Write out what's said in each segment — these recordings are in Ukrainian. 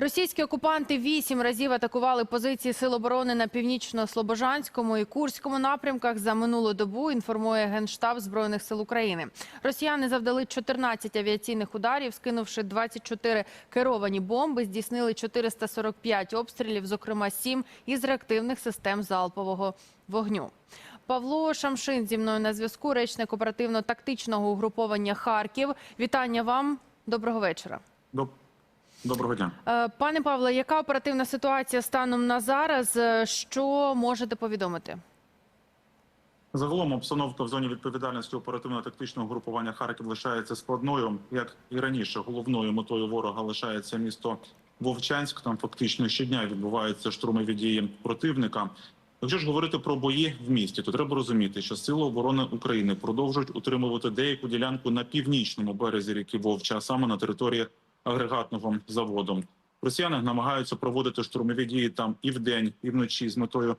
Російські окупанти вісім разів атакували позиції сил оборони на північно-слобожанському і курському напрямках за минулу добу. Інформує генштаб збройних сил України. Росіяни завдали 14 авіаційних ударів, скинувши 24 керовані бомби. Здійснили 445 обстрілів, зокрема 7 із реактивних систем залпового вогню. Павло Шамшин зі мною на зв'язку, речник оперативно-тактичного угруповання Харків. Вітання вам. Доброго вечора. Доб- Доброго дня. Е, Пане Павле, яка оперативна ситуація станом на зараз? Е, Що можете повідомити? Загалом обстановка в зоні відповідальності оперативно-тактичного групування Харків лишається складною, як і раніше. Головною метою ворога лишається місто Вовчанськ. Там фактично щодня відбуваються штурмові дії противника. Якщо ж говорити про бої в місті, то треба розуміти, що сили оборони України продовжують утримувати деяку ділянку на північному березі ріки Вовча, а саме на території агрегатного заводу. Росіяни намагаються проводити штурмові дії там і вдень, і вночі з метою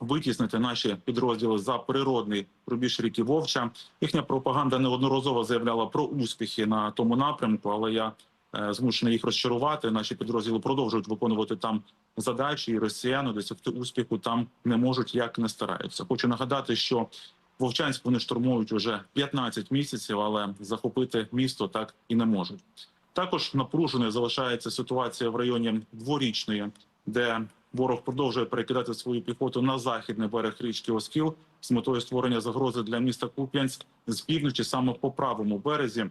витіснити наші підрозділи за природний рубіж ріки Вовча. Їхня пропаганда неодноразово заявляла про успіхи на тому напрямку, але я е, змушений їх розчарувати. Наші підрозділи продовжують виконувати там задачі, і росіяни досягти успіху там не можуть, як не стараються. Хочу нагадати, що Вовчанськ вони штурмують уже 15 місяців, але захопити місто так і не можуть. Також напруженою залишається ситуація в районі дворічної, де ворог продовжує перекидати свою піхоту на західний берег річки Оскіл з метою створення загрози для міста Куп'янськ з півночі, саме по правому березі,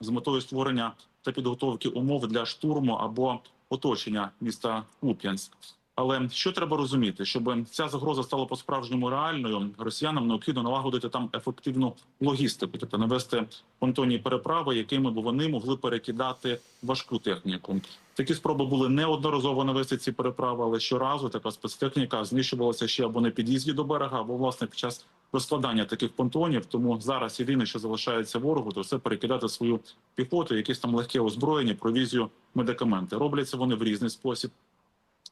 з метою створення та підготовки умов для штурму або оточення міста Куп'янськ. Але що треба розуміти, щоб ця загроза стала по-справжньому реальною, росіянам необхідно налагодити там ефективну логістику, тобто навести понтонні переправи, якими б вони могли перекидати важку техніку. Такі спроби були неодноразово навести ці переправи, але щоразу така спецтехніка знищувалася ще або на під'їзді до берега, або власне під час розкладання таких понтонів. Тому зараз єдине, що залишається ворогу, то це перекидати свою піхоту, якісь там легке озброєння, провізію, медикаменти. Робляться вони в різний спосіб.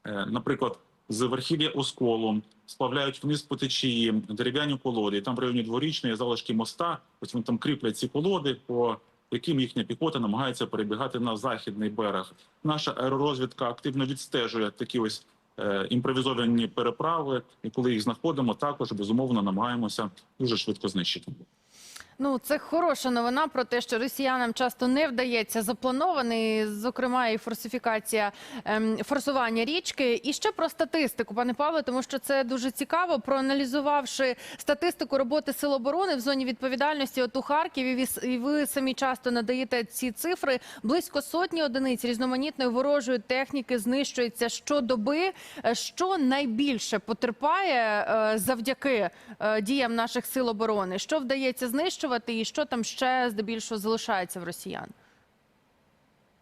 Е, наприклад, з верхів'я осколу сплавляють вниз по течії дерев'яні колоди. Там в районі дворічної залишки моста. Ось вони там кріплять ці колоди, по яким їхня піхота намагається перебігати на західний берег. Наша аеророзвідка активно відстежує такі ось е, імпровізовані переправи, і коли їх знаходимо, також безумовно намагаємося дуже швидко знищити. Ну, це хороша новина про те, що росіянам часто не вдається запланований, зокрема, і форсифікація ем, форсування річки. І ще про статистику, пане Павле, тому що це дуже цікаво. Проаналізувавши статистику роботи сил оборони в зоні відповідальності, от у Харкові, ви і ви самі часто надаєте ці цифри. Близько сотні одиниць різноманітної ворожої техніки знищується щодоби. Е, Що найбільше потерпає е, завдяки е, діям наших сил оборони? Що вдається знищувати, і що там ще здебільшого залишається в росіян?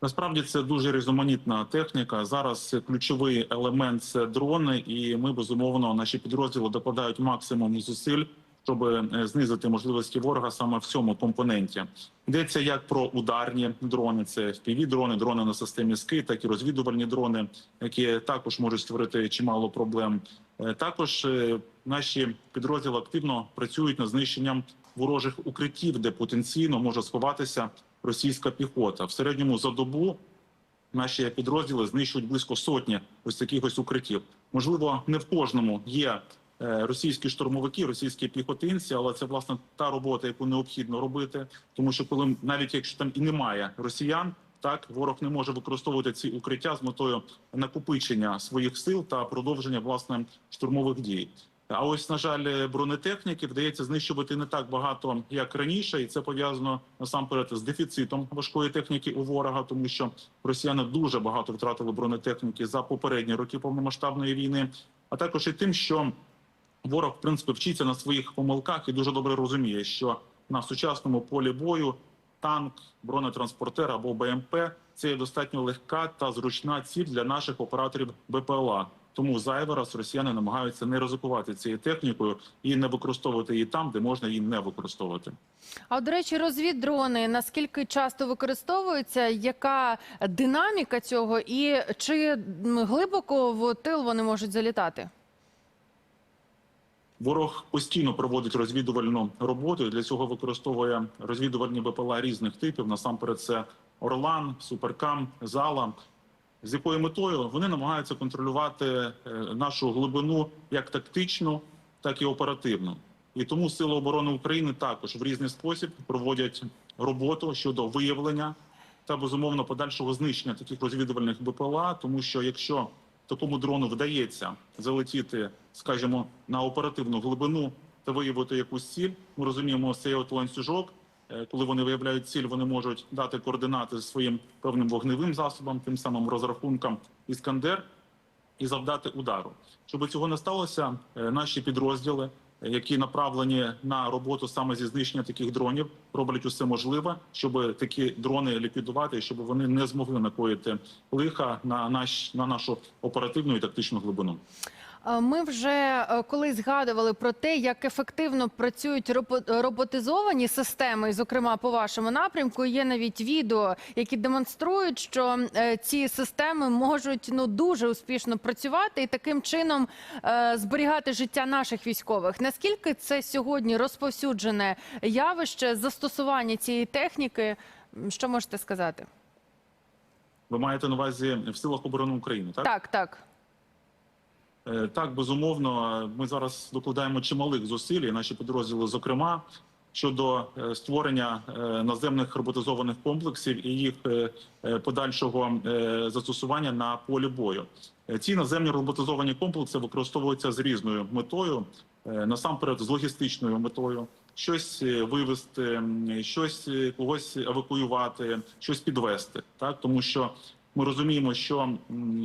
Насправді це дуже різноманітна техніка. Зараз ключовий елемент це дрони, і ми безумовно наші підрозділи докладають максимум зусиль, щоб е, знизити можливості ворога саме в цьому компоненті. Йдеться як про ударні дрони, це fpv дрони, дрони на системі СКИ, так і розвідувальні дрони, які також можуть створити чимало проблем. Е, Також е, наші підрозділи активно працюють над знищенням ворожих укриттів, де потенційно може сховатися російська піхота. В середньому за добу наші підрозділи знищують близько сотні ось таких ось укриттів. Можливо, не в кожному є е, російські штурмовики, російські піхотинці, але це власне та робота, яку необхідно робити. Тому що коли навіть якщо там і немає росіян, так ворог не може використовувати ці укриття з метою накопичення своїх сил та продовження власне штурмових дій. А ось, на жаль, бронетехніки вдається знищувати не так багато, як раніше, і це пов'язано насамперед з дефіцитом важкої техніки у ворога, тому що росіяни дуже багато втратили бронетехніки за попередні роки повномасштабної війни, а також і тим, що ворог в принципі вчиться на своїх помилках і дуже добре розуміє, що на сучасному полі бою танк, бронетранспортер або БМП це є достатньо легка та зручна ціль для наших операторів БПЛА. Тому зайвий раз росіяни намагаються не ризикувати цією технікою і не використовувати її там, де можна її не використовувати. А от, до речі, розвіддрони наскільки часто використовуються? Яка динаміка цього, і чи глибоко в тил вони можуть залітати? Ворог постійно проводить розвідувальну роботу. Для цього використовує розвідувальні БПЛА різних типів. Насамперед, це Орлан, Суперкам, Зала. З якою метою вони намагаються контролювати е, нашу глибину як тактичну, так і оперативну. І тому Сили оборони України також в різний спосіб проводять роботу щодо виявлення та безумовно подальшого знищення таких розвідувальних БПЛА, тому що якщо такому дрону вдається залетіти, скажімо, на оперативну глибину та виявити якусь ціль, ми розуміємо, цей от ланцюжок. Е, Коли вони виявляють ціль, вони можуть дати координати своїм певним вогневим засобам, тим самим розрахункам Іскандер, і завдати удару. Щоб цього не сталося, е, наші підрозділи, е, які направлені на роботу саме зі знищення таких дронів, роблять усе можливе, щоб такі дрони ліквідувати, щоб вони не змогли накоїти лиха на наш на нашу оперативну і тактичну глибину. Е, Ми вже е, колись згадували про те, як ефективно працюють роботизовані системи, зокрема по вашому напрямку. Є навіть відео, які демонструють, що е, ці системи можуть ну дуже успішно працювати і таким чином зберігати життя наших військових. Наскільки це сьогодні розповсюджене явище застосування цієї техніки? Що можете сказати? Ви маєте на увазі в силах оборони України, так? Так, так. Е, Так, безумовно, ми зараз докладаємо чималих зусиль, наші підрозділи, зокрема, щодо е, створення е, наземних роботизованих комплексів і їх е, е, подальшого е, застосування на полі бою. Е, Ці наземні роботизовані комплекси використовуються з різною метою, е, насамперед з логістичною метою. Щось е, вивезти, щось е, когось евакуювати, щось підвести, так тому що ми розуміємо, що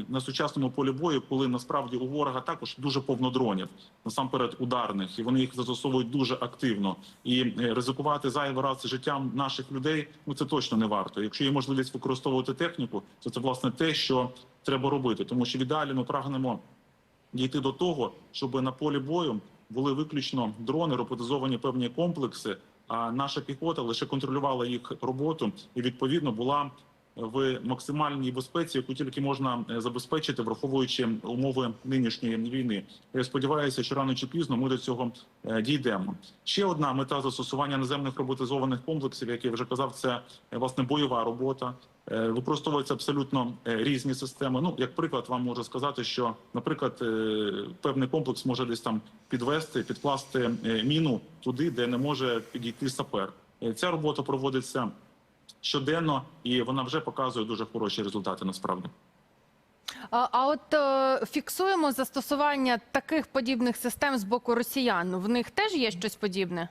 на сучасному полі бою, коли насправді у ворога також дуже повно дронів, насамперед ударних, і вони їх застосовують дуже активно. І е, ризикувати зайвий раз життям наших людей ну це точно не варто. Якщо є можливість використовувати техніку, то це власне те, що треба робити, тому що в ідеалі ми прагнемо дійти до того, щоб на полі бою були виключно дрони, роботизовані певні комплекси. А наша піхота лише контролювала їх роботу і відповідно була в максимальній безпеці, яку тільки можна е, забезпечити, враховуючи умови нинішньої війни. Я сподіваюся, що рано чи пізно ми до цього е, дійдемо. Ще одна мета застосування наземних роботизованих комплексів, як я вже казав, це е, власне бойова робота. Використовуються абсолютно різні системи. Ну, як приклад, вам можу сказати, що, наприклад, певний комплекс може десь там підвести, підкласти міну туди, де не може підійти сапер. Ця робота проводиться щоденно, і вона вже показує дуже хороші результати. Насправді, А, от е, фіксуємо застосування таких подібних систем з боку росіян. В них теж є щось подібне?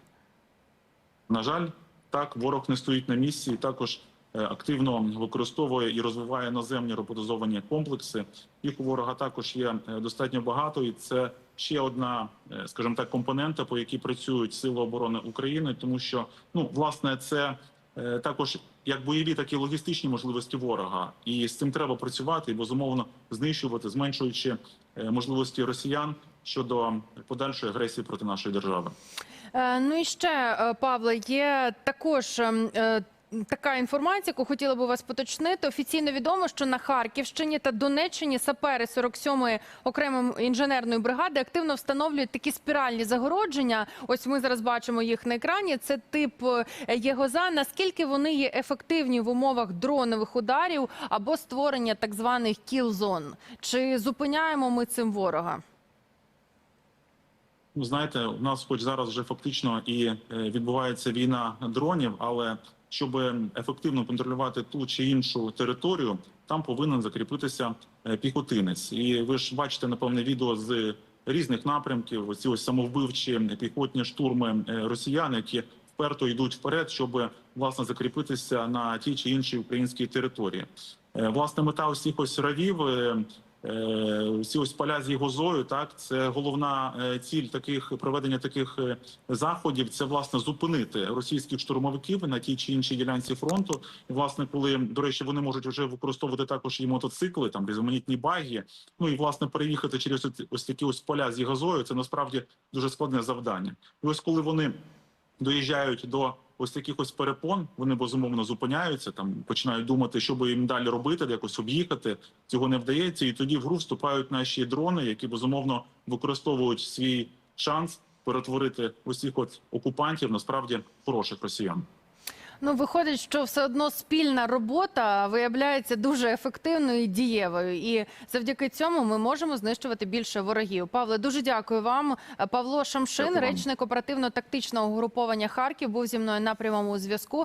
на жаль, так ворог не стоїть на місці, і також е, активно використовує і розвиває наземні роботизовані комплекси. Їх у ворога також є е, достатньо багато, і це ще одна, е, скажімо так, компонента, по якій працюють сили оборони України, тому що ну власне це також як бойові, так і логістичні можливості ворога, і з цим треба працювати і безумовно знищувати, зменшуючи е, можливості росіян щодо подальшої агресії проти нашої держави. Е, ну і ще, е, Павле, є також. Така інформація, яку хотіла би вас поточнити. Офіційно відомо, що на Харківщині та Донеччині сапери 47-ї окремої інженерної бригади активно встановлюють такі спіральні загородження. Ось ми зараз бачимо їх на екрані. Це тип е, єгоза. Наскільки вони є ефективні в умовах дронових ударів або створення так званих кіл-зон? Чи зупиняємо ми цим ворога? Ну, знаєте, у нас, хоч зараз вже фактично і е, відбувається війна дронів, але щоб ефективно контролювати ту чи іншу територію, там повинен закріпитися е, піхотинець. І ви ж бачите, напевне, відео з різних напрямків. Оці ось самовбивчі піхотні штурми е, росіян, які вперто йдуть вперед, щоб власне закріпитися на тій чи іншій українській території. Е, Власне, мета усіх ось равів. Е, Е, Всі ось поля з Єгозою, так це головна е, ціль таких проведення таких е, заходів. Це власне зупинити російських штурмовиків на тій чи іншій ділянці фронту. І власне, коли до речі, вони можуть вже використовувати також і мотоцикли, там різноманітні баги. Ну і власне переїхати через ось- такі ось поля з Єгозою. Це насправді дуже складне завдання. І ось коли вони доїжджають до ось таких ось перепон, вони безумовно зупиняються, там починають думати, що би їм далі робити, якось об'їхати. Цього не вдається, і тоді в гру вступають наші дрони, які безумовно використовують свій шанс перетворити усіх от окупантів насправді хороших росіян. Ну, виходить, що все одно спільна робота виявляється дуже ефективною і дієвою. І завдяки цьому ми можемо знищувати більше ворогів. Павле, дуже дякую вам. Павло Шамшин, Дякую вам. речник оперативно-тактичного угруповання Харків, був зі мною на прямому зв'язку.